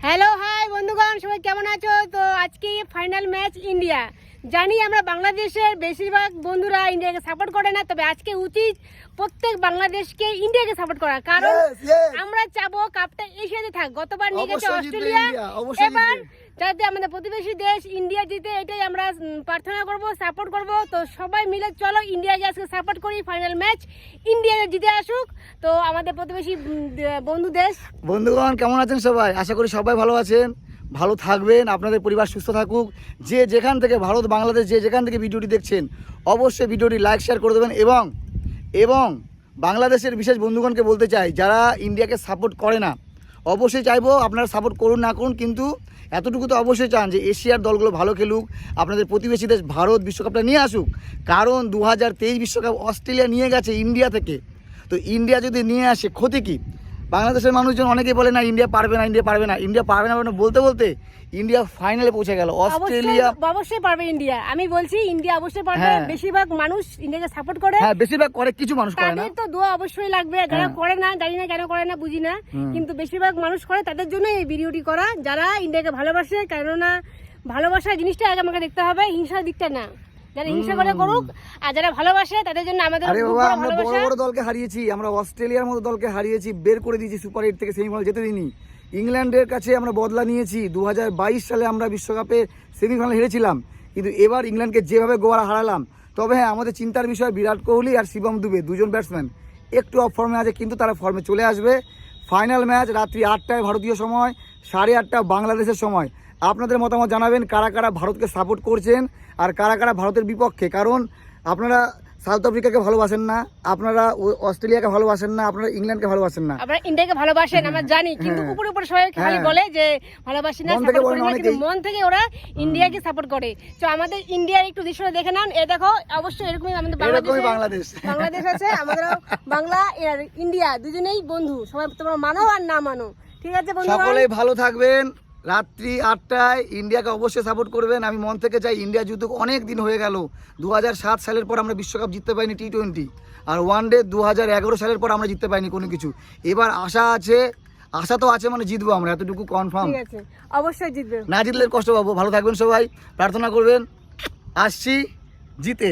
Hello hi বন্ধুগণ সবাই কেমন আছো? তো আজকে ফাইনাল ম্যাচ ইন্ডিয়া জানি আমরা বাংলাদেশের বেশিরভাগ বন্ধুরা ইন্ডিয়াকে সাপোর্ট করে না তবে আজকে উচিত প্রত্যেক বাংলাদেশকে ইন্ডিয়াকে সাপোর্ট করা। কারণ. আমরা চাবো কাপটা এশিয়াতে থাক গতবার নিয়ে গেছে অস্ট্রেলিয়া। এবার যাতে আমাদের প্রতিবেশী দেশ ইন্ডিয়া জিতে এটাই আমরা প্রার্থনা করব সাপোর্ট করব। তো সবাই মিলে চলো ইন্ডিয়াকে আজকে সাপোর্ট করি ফাইনাল ম্যাচ ইন্ডিয়া জিতে আসুক। তো আমাদের প্রতিবেশী বন্ধু দেশ। বন্ধুগণ কেমন আছেন সবাই? আশা করি সবাই ভালো আছেন। ভালো থাকবেন, আপনাদের পরিবার সুস্থ থাকুক। যে যেখান থেকে ভারত, বাংলাদেশ, যে যেখান থেকে ভিডিওটি দেখছেন, অবশ্যই ভিডিওটি লাইক, শেয়ার করে দেবেন এবং এবং বাংলাদেশের বিশেষ বন্ধুগণকে বলতে চাই, যারা ইন্ডিয়াকে সাপোর্ট করে না, অবশ্যই চাইব আপনারা সাপোর্ট করুন, না করুন, কিন্তু এতটুকু তো অবশ্যই চান যে এশিয়ার দলগুলো ভালো খেলুক, আপনাদের প্রতিবেশী দেশ ভারত বিশ্বকাপটা নিয়ে আসুক। কারণ দু বিশ্বকাপ অস্ট্রেলিয়া নিয়ে গেছে ইন্ডিয়া থেকে। তো ইন্ডিয়া যদি নিয়ে আসে, ক্ষতি কী? বাংলাদেশের মানুষজন অনেকেই বলে না ইন্ডিয়া পারবে না ইন্ডিয়া পারবে না। ইন্ডিয়া পারবে না পারবে বলতে বলতে ইন্ডিয়া ফাইনালে পৌঁছে গেল। অস্ট্রেলিয়া অবশ্যই পারবে ইন্ডিয়া। আমি বলছি ইন্ডিয়া অবশ্যই পারবে। হ্যাঁ। বেশিরভাগ মানুষ ইন্ডিয়াকে সাপোর্ট করে। হ্যাঁ বেশিরভাগ করে কিছু মানুষ করে না। তো দোয়া অবশ্যই লাগবে। যারা হ্যাঁ। করে না জানি না কেন করে না বুঝি না। কিন্তু বেশিরভাগ মানুষ করে তাদের জন্য এই ভিডিওটি করা। যারা ইন্ডিয়াকে ভালোবাসে কেননা ভালোবাসার জিনিসটা আগে আমাকে দেখতে হবে হিংসার দিকটা না। যারা হিংসা করে করুক আর যারা ভালোবাসে তাদের জন্য আমাদের আরে বাবা আমরা বড় বড় দলকে হারিয়েছি আমরা অস্ট্রেলিয়ার মতো দলকে হারিয়েছি বের করে দিয়েছি সুপার এইট থেকে সেমিফাইনাল যেতে দিইনি। ইংল্যান্ডের কাছে আমরা বদলা নিয়েছি দু হাজার বাইশ সালে আমরা বিশ্বকাপে সেমিফাইনাল হেরেছিলাম কিন্তু এবার ইংল্যান্ডকে যেভাবে গোয়ারা হারালাম তবে হ্যাঁ আমাদের চিন্তার বিষয় বিরাট কোহলি আর শিবম দুবে দুজন ব্যাটসম্যান একটু অফ ফর্মে আছে কিন্তু তারা ফর্মে চলে আসবে। ফাইনাল ম্যাচ রাত্রি আটটায় ভারতীয় সময় সাড়ে আটটা বাংলাদেশের সময়। আপনাদের মতামত জানাবেন কারা কারা ভারতকে সাপোর্ট করছেন আর কারা কারা ভারতের বিপক্ষে। কারণ আপনারা সাউথ আফ্রিকাকে ভালোবাসেন না আপনারা অস্ট্রেলিয়াকে ভালোবাসেন না আপনারা ইংল্যান্ডকে ভালোবাসেন না। আমরা ইন্ডিয়াকে ভালোবাসেন আমরা জানি কিন্তু হ্যাঁ। উপরে উপরে সবাই খালি হ্যাঁ। বলে যে ভালোবাসি না সাপোর্ট করি না কিন্তু মন থেকে ওরা ইন্ডিয়াকে সাপোর্ট করে। তো আমাদের ইন্ডিয়ার একটু দৃশ্যটা দেখে নেন। এ দেখো অবশ্যই এরকমই আমাদের বাংলাদেশে বাংলাদেশ। বাংলাদেশ আছে আমাদের বাংলা আর ইন্ডিয়া দুজনেই বন্ধু। সবাই তোমরা মানো আর না মানো। ঠিক আছে বন্ধু সকলেই ভালো থাকবেন। রাত্রি আটটায় ইন্ডিয়াকে অবশ্যই সাপোর্ট করবেন। আমি মন থেকে চাই ইন্ডিয়া যুদ্ধ অনেক দিন হয়ে গেল। দু হাজার সাত সালের পর আমরা বিশ্বকাপ জিততে পারিনি টি টোয়েন্টি আর ওয়ান ডে দু হাজার এগারো সালের পর আমরা জিততে পারিনি কোনো কিছু। এবার আশা আছে আশা তো আছে মানে জিতবো আমরা এতটুকু কনফার্ম অবশ্যই জিতবে। না জিতলে কষ্ট পাবো। ভালো থাকবেন সবাই প্রার্থনা করবেন আসছি জিতে।